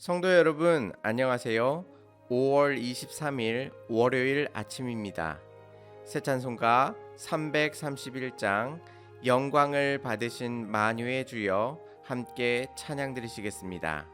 성도 여러분, 안녕하세요. 5월 23일 월요일 아침입니다. 새 찬송가 331장 영광을 받으신 만유의 주여 함께 찬양 드리시겠습니다.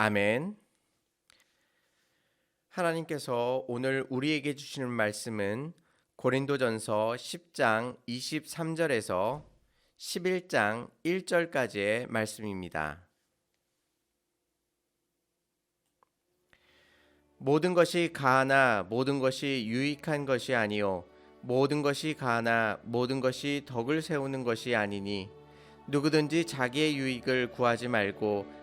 아멘. 하나님께서 오늘 우리에게 주시는 말씀은 고린도전서 10장 23절에서 11장 1절까지의 말씀입니다. 모든 것이 가하나 모든 것이 유익한 것이 아니요 모든 것이 가하나 모든 것이 덕을 세우는 것이 아니니 누구든지 자기의 유익을 구하지 말고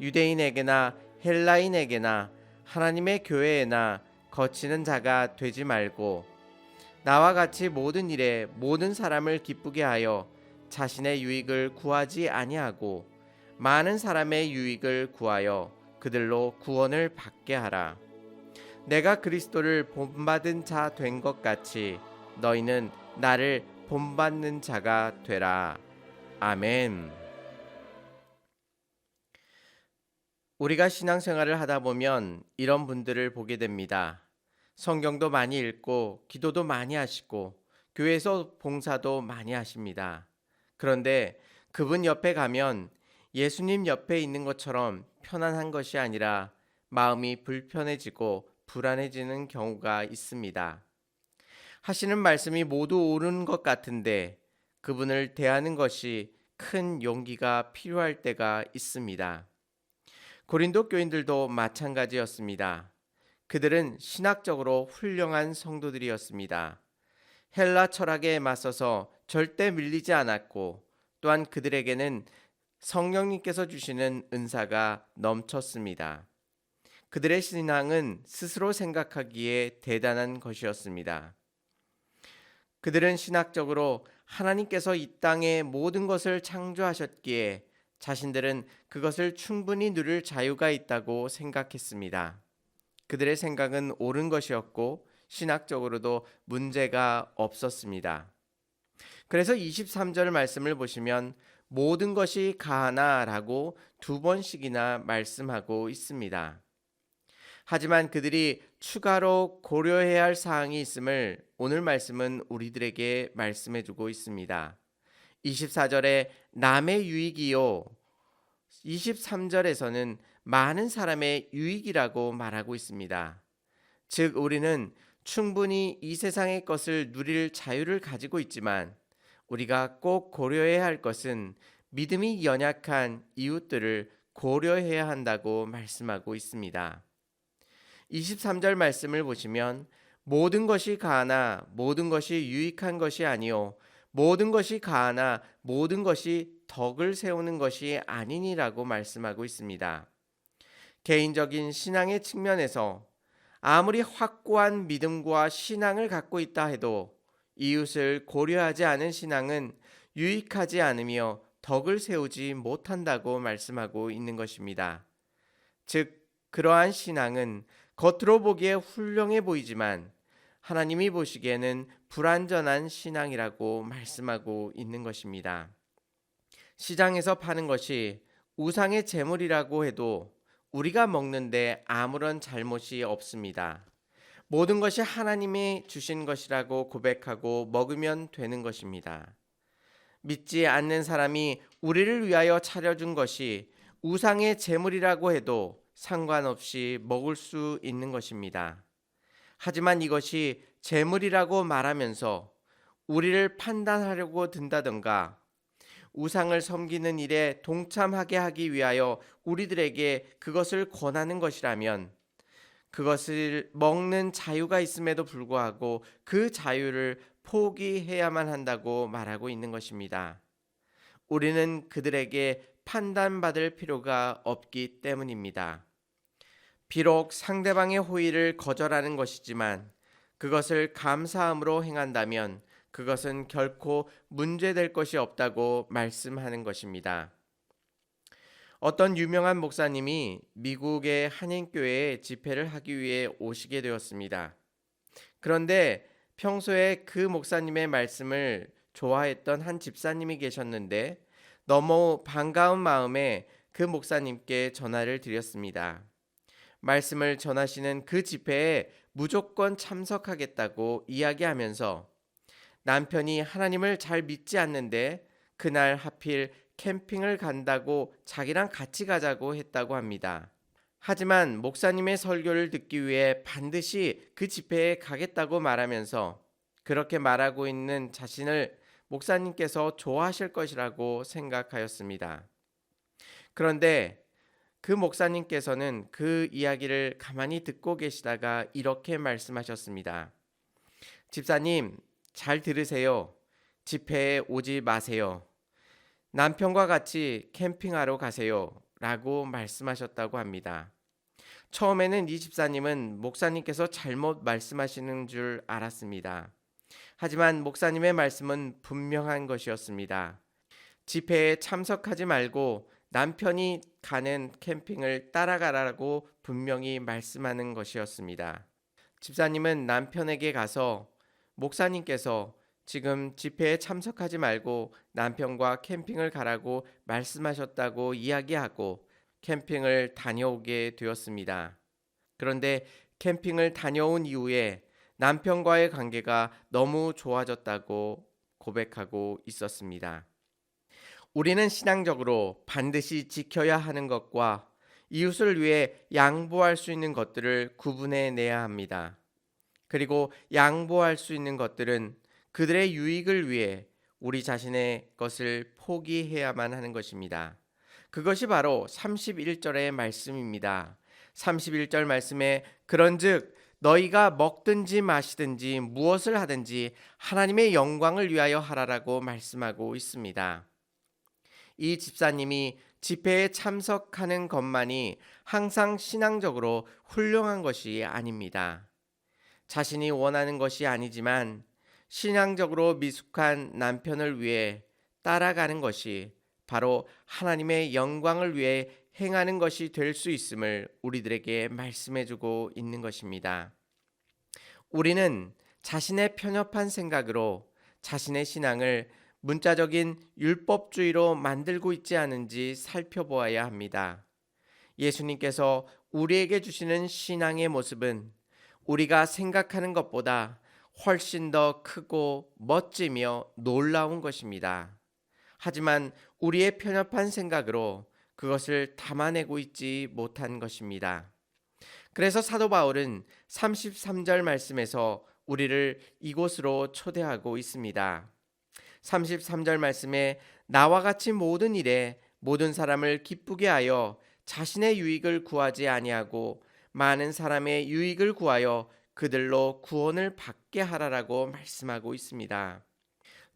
유대인에게나 헬라인에게나 하나님의 교회에나 거치는 자가 되지 말고 나와 같이 모든 일에 모든 사람을 기쁘게 하여 자신의 유익을 구하지 아니하고 많은 사람의 유익을 구하여 그들로 구원을 받게 하라. 내가 그리스도를 본받은 자 된 것 같이 너희는 나를 본받는 자가 되라. 아멘. 우리가 신앙생활을 하다 보면 이런 분들을 보게 됩니다. 성경도 많이 읽고 기도도 많이 하시고 교회에서 봉사도 많이 하십니다. 그런데 그분 옆에 가면 예수님 옆에 있는 것처럼 편안한 것이 아니라 마음이 불편해지고 불안해지는 경우가 있습니다. 하시는 말씀이 모두 옳은 것 같은데 그분을 대하는 것이 큰 용기가 필요할 때가 있습니다. 고린도 교인들도 마찬가지였습니다. 그들은 신학적으로 훌륭한 성도들이었습니다. 헬라 철학에 맞서서 절대 밀리지 않았고 또한 그들에게는 성령님께서 주시는 은사가 넘쳤습니다. 그들의 신앙은 스스로 생각하기에 대단한 것이었습니다. 그들은 신학적으로 하나님께서 이 땅에 모든 것을 창조하셨기에 자신들은 그것을 충분히 누릴 자유가 있다고 생각했습니다. 그들의 생각은 옳은 것이었고 신학적으로도 문제가 없었습니다. 그래서 23절 말씀을 보시면 모든 것이 가하나라고 두 번씩이나 말씀하고 있습니다. 하지만 그들이 추가로 고려해야 할 사항이 있음을 오늘 말씀은 우리들에게 말씀해 주고 있습니다. 24절에 남의 유익이요. 23절에서는 많은 사람의 유익이라고 말하고 있습니다. 즉, 우리는 충분히 이 세상의 것을 누릴 자유를 가지고 있지만 우리가 꼭 고려해야 할 것은 믿음이 연약한 이웃들을 고려해야 한다고 말씀하고 있습니다. 23절 말씀을 보시면 모든 것이 가하나 모든 것이 유익한 것이 아니요 모든 것이 가하나 모든 것이 덕을 세우는 것이 아니니라고 말씀하고 있습니다. 개인적인 신앙의 측면에서 아무리 확고한 믿음과 신앙을 갖고 있다 해도 이웃을 고려하지 않은 신앙은 유익하지 않으며 덕을 세우지 못한다고 말씀하고 있는 것입니다. 즉, 그러한 신앙은 겉으로 보기에 훌륭해 보이지만 하나님이 보시기에는 불완전한 신앙이라고 말씀하고 있는 것입니다. 시장에서 파는 것이 우상의 제물이라고 해도 우리가 먹는데 아무런 잘못이 없습니다. 모든 것이 하나님이 주신 것이라고 고백하고 먹으면 되는 것입니다. 믿지 않는 사람이 우리를 위하여 차려준 것이 우상의 제물이라고 해도 상관없이 먹을 수 있는 것입니다. 하지만 이것이 재물이라고 말하면서 우리를 판단하려고 든다던가 우상을 섬기는 일에 동참하게 하기 위하여 우리들에게 그것을 권하는 것이라면 그것을 먹는 자유가 있음에도 불구하고 그 자유를 포기해야만 한다고 말하고 있는 것입니다. 우리는 그들에게 판단받을 필요가 없기 때문입니다. 비록 상대방의 호의를 거절하는 것이지만 그것을 감사함으로 행한다면 그것은 결코 문제될 것이 없다고 말씀하는 것입니다. 어떤 유명한 목사님이 미국의 한인교회에 집회를 하기 위해 오시게 되었습니다. 그런데 평소에 그 목사님의 말씀을 좋아했던 한 집사님이 계셨는데 너무 반가운 마음에 그 목사님께 전화를 드렸습니다. 말씀을 전하시는 그 집회에 무조건 참석하겠다고 이야기하면서 남편이 하나님을 잘 믿지 않는데 그날 하필 캠핑을 간다고 자기랑 같이 가자고 했다고 합니다. 하지만 목사님의 설교를 듣기 위해 반드시 그 집회에 가겠다고 말하면서 그렇게 말하고 있는 자신을 목사님께서 좋아하실 것이라고 생각하였습니다. 그런데 그 목사님께서는 그 이야기를 가만히 듣고 계시다가 이렇게 말씀하셨습니다. 집사님, 잘 들으세요. 집회에 오지 마세요. 남편과 같이 캠핑하러 가세요. 라고 말씀하셨다고 합니다. 처음에는 이 집사님은 목사님께서 잘못 말씀하시는 줄 알았습니다. 하지만 목사님의 말씀은 분명한 것이었습니다. 집회에 참석하지 말고 남편이 가는 캠핑을 따라가라고 분명히 말씀하는 것이었습니다. 집사님은 남편에게 가서 목사님께서 지금 집회에 참석하지 말고 남편과 캠핑을 가라고 말씀하셨다고 이야기하고 캠핑을 다녀오게 되었습니다. 그런데 캠핑을 다녀온 이후에 남편과의 관계가 너무 좋아졌다고 고백하고 있었습니다. 우리는 신앙적으로 반드시 지켜야 하는 것과 이웃을 위해 양보할 수 있는 것들을 구분해 내야 합니다. 그리고 양보할 수 있는 것들은 그들의 유익을 위해 우리 자신의 것을 포기해야만 하는 것입니다. 그것이 바로 31절의 말씀입니다. 31절 말씀에 그런즉 너희가 먹든지 마시든지 무엇을 하든지 하나님의 영광을 위하여 하라라고 말씀하고 있습니다. 이 집사님이 집회에 참석하는 것만이 항상 신앙적으로 훌륭한 것이 아닙니다. 자신이 원하는 것이 아니지만 신앙적으로 미숙한 남편을 위해 따라가는 것이 바로 하나님의 영광을 위해 행하는 것이 될 수 있음을 우리들에게 말씀해 주고 있는 것입니다. 우리는 자신의 편협한 생각으로 자신의 신앙을 문자적인 율법주의로 만들고 있지 않은지 살펴보아야 합니다. 예수님께서 우리에게 주시는 신앙의 모습은 우리가 생각하는 것보다 훨씬 더 크고 멋지며 놀라운 것입니다. 하지만 우리의 편협한 생각으로 그것을 담아내고 있지 못한 것입니다. 그래서 사도 바울은 33절 말씀에서 우리를 이곳으로 초대하고 있습니다. 33절 말씀에 나와 같이 모든 일에 모든 사람을 기쁘게 하여 자신의 유익을 구하지 아니하고 많은 사람의 유익을 구하여 그들로 구원을 받게 하라라고 말씀하고 있습니다.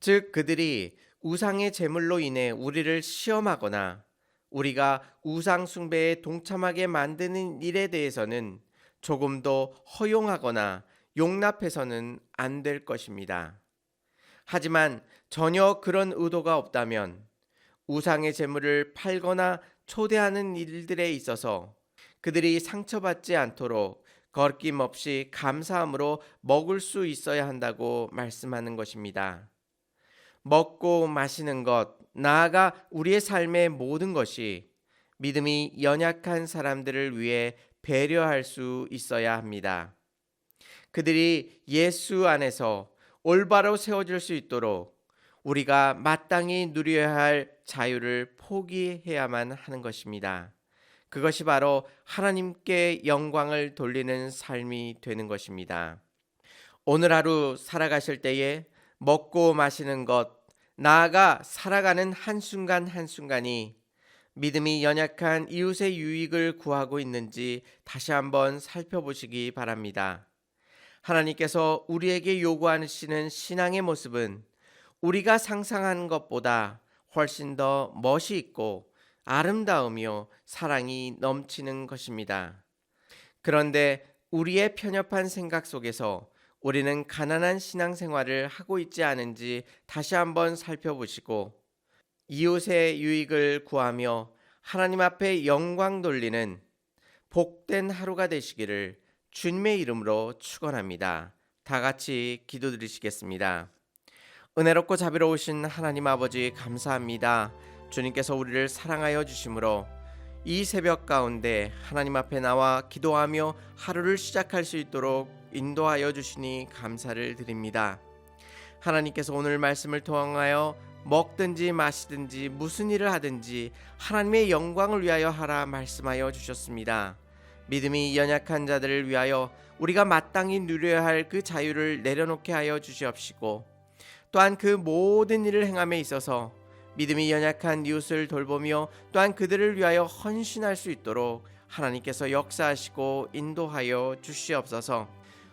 즉 그들이 우상의 제물로 인해 우리를 시험하거나 우리가 우상 숭배에 동참하게 만드는 일에 대해서는 조금도 허용하거나 용납해서는 안 될 것입니다. 하지만 전혀 그런 의도가 없다면 우상의 제물을 팔거나 초대하는 일들에 있어서 그들이 상처받지 않도록 거리낌 없이 감사함으로 먹을 수 있어야 한다고 말씀하는 것입니다. 먹고 마시는 것, 나아가 우리의 삶의 모든 것이 믿음이 연약한 사람들을 위해 배려할 수 있어야 합니다. 그들이 예수 안에서 올바로 세워질 수 있도록 우리가 마땅히 누려야 할 자유를 포기해야만 하는 것입니다. 그것이 바로 하나님께 영광을 돌리는 삶이 되는 것입니다. 오늘 하루 살아가실 때에 먹고 마시는 것, 나아가 살아가는 한순간 한순간이 믿음이 연약한 이웃의 유익을 구하고 있는지 다시 한번 살펴보시기 바랍니다. 하나님께서 우리에게 요구하시는 신앙의 모습은 우리가 상상하는 것보다 훨씬 더 멋이 있고 아름다우며 사랑이 넘치는 것입니다. 그런데 우리의 편협한 생각 속에서 우리는 가난한 신앙생활을 하고 있지 않은지 다시 한번 살펴보시고 이웃의 유익을 구하며 하나님 앞에 영광 돌리는 복된 하루가 되시기를 주님의 이름으로 축원합니다. 다 같이 기도드리시겠습니다. 은혜롭고 자비로우신 하나님 아버지 감사합니다. 주님께서 우리를 사랑하여 주심으로 이 새벽 가운데 하나님 앞에 나와 기도하며 하루를 시작할 수 있도록 인도하여 주시니 감사를 드립니다. 하나님께서 오늘 말씀을 통하여 먹든지 마시든지 무슨 일을 하든지 하나님의 영광을 위하여 하라 말씀하여 주셨습니다. 믿음이 연약한 자들을 위하여 우리가 마땅히 누려야 할 그 자유를 내려놓게 하여 주시옵시고 또한 그 모든 일을 행함에 있어서 믿음이 연약한 이웃을 돌보며 또한 그들을 위하여 헌신할 수 있도록 하나님께서 역사하시고 인도하여 주시옵소서.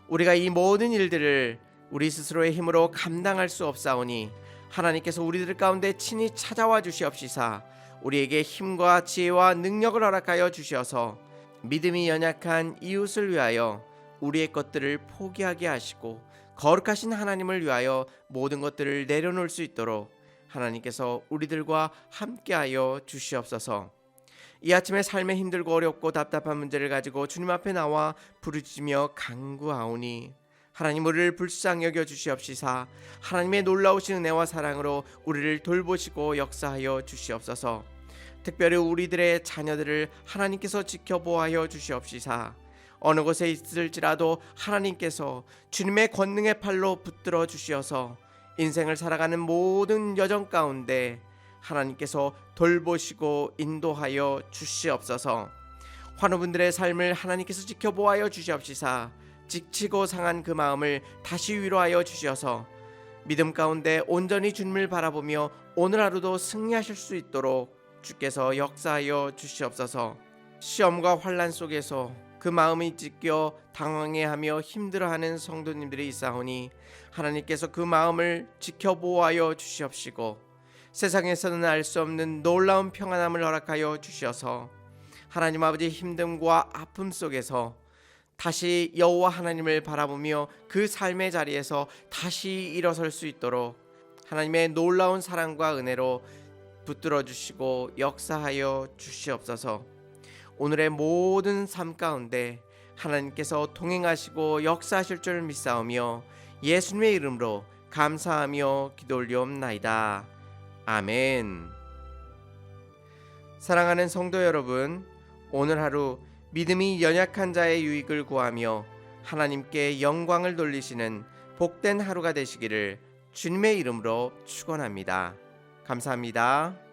우리가 이 모든 일들을 우리 스스로의 힘으로 감당할 수 없사오니 하나님께서 우리들 가운데 친히 찾아와 주시옵시사 우리에게 힘과 지혜와 능력을 허락하여 주셔서 믿음이 연약한 이웃을 위하여 우리의 것들을 포기하게 하시고 거룩하신 하나님을 위하여 모든 것들을 내려놓을 수 있도록 하나님께서 우리들과 함께하여 주시옵소서. 이 아침에 삶에 힘들고 어렵고 답답한 문제를 가지고 주님 앞에 나와 부르짖으며 간구하오니 하나님 우리를 불쌍히 여겨 주시옵시사 하나님의 놀라우신 은혜와 사랑으로 우리를 돌보시고 역사하여 주시옵소서. 특별히 우리들의 자녀들을 하나님께서 지켜보아여 주시옵시사 어느 곳에 있을지라도 하나님께서 주님의 권능의 팔로 붙들어 주시어서 인생을 살아가는 모든 여정 가운데 하나님께서 돌보시고 인도하여 주시옵소서. 환우분들의 삶을 하나님께서 지켜보아여 주시옵시사 지치고 상한 그 마음을 다시 위로하여 주셔서 믿음 가운데 온전히 주님을 바라보며 오늘 하루도 승리하실 수 있도록 주께서 역사하여 주시옵소서. 시험과 환란 속에서 그 마음이 찢겨 당황해하며 힘들어하는 성도님들이 있사오니 하나님께서 그 마음을 지켜보아여 주시옵시고 세상에서는 알 수 없는 놀라운 평안함을 허락하여 주셔서 하나님 아버지 힘듦과 아픔 속에서 다시 여호와 하나님을 바라보며 그 삶의 자리에서 다시 일어설 수 있도록 하나님의 놀라운 사랑과 은혜로 붙들어 주시고 역사하여 주시옵소서. 오늘의 모든 삶 가운데 하나님께서 동행하시고 역사하실 줄 믿사오며 예수님의 이름으로 감사하며 기도 올리옵나이다. 아멘. 사랑하는 성도 여러분, 오늘 하루 믿음이 연약한 자의 유익을 구하며 하나님께 영광을 돌리시는 복된 하루가 되시기를 주님의 이름으로 축원합니다. 감사합니다.